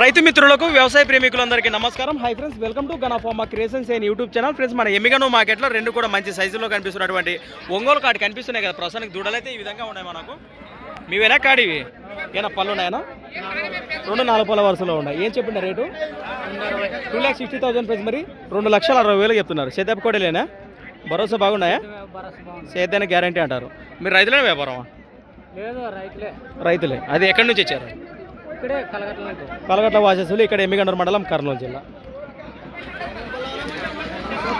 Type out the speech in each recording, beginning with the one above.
రైతు మిత్రులకు వ్యవసాయ ప్రేమికులందరికీ నమస్కారం. Hi friends welcome to గనాఫార్మా creations and YouTube channel friends మన ఎమ్మిగను మార్కెట్లో రెండు కూడా మంచి సైజులో కనిపిస్తున్నటువంటి ఒంగోలు కాడి కనిపిస్తున్నాయి కదా. ప్రస్తుతానికి దూడలైతే ఈ విధంగా ఉన్నాయి మనకు. మీవేనా కాడివి ఏనా పళ్ళు ఉన్నాయనా? రెండు నాలుగు పళ్ళ వరుసలో ఉన్నాయి. ఏం చెప్పిండ rate? Two lakh sixty thousand price మరి. రెండు లక్షల అరవై వేలు చెప్తున్నారు. సేదపు కోడలేనా? భరోసా బాగున్నాయా? సేద్యానికి గ్యారంటీ అంటారు. మీరు రైతులే వ్యాపారమా? లేదు రైతులే. రైతులే. అది ఎక్కడి నుంచి వచ్చారు ఇక్కడే కలగట్ల వాసేసులు ఇక్కడ ఎమ్మిగండూరు మండలం కర్నూలు జిల్లా.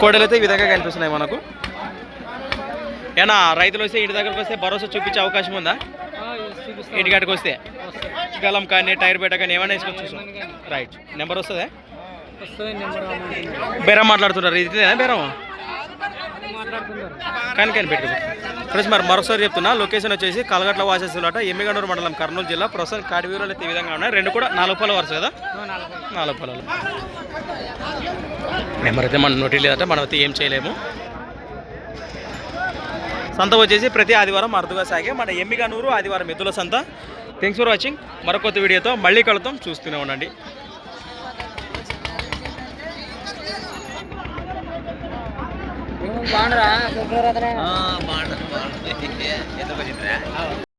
కోడలు అయితే ఈ విధంగా కనిపిస్తున్నాయి మనకు. ఏనా రైతులు వస్తే ఇంటి దగ్గరకు వస్తే భరోసా చూపించే అవకాశం ఉందా? ఇంటికాడికి వస్తే? గలం కానీ టైర్ పెట్ట కానీ ఏమైనా వేసుకొని చూసాం రైట్. నెంబర్ వస్తుందా? బేరం మాట్లాడుతున్నారు. ఇదేనా బేరం? కానీ కానీ పెట్టుకో. ఫ్రెండ్స్ మరి మరోసారి చెప్తున్నా లొకేషన్ వచ్చేసి కలగట్ల వాసేసులట ఎమ్మిగండూరు మండలం కర్నూలు జిల్లా. ప్రస్తుతం కాడివీరులు అయితే ఈ విధంగా ఉన్నాయి. రెండు కూడా నాలుగు పొలం వరుస కదా? నాలుగు పొలాలు. నెంబర్ అయితే మనం నోటి లేదంటే మనం అయితే ఏం చేయలేము. సంత వచ్చేసి ప్రతి ఆదివారం అరుదుగా సాగే మన ఎమ్మిగనూరు ఆదివారం ఎద్దుల సంత. థ్యాంక్స్ ఫర్ వాచింగ్ మరొక వీడియోతో మళ్ళీ కలుద్దాం. చూస్తూనే ఉండండి. ಬಾಂಡ್ರ ಬಾಂಡ್ರ ಬಾಂಡ್ರ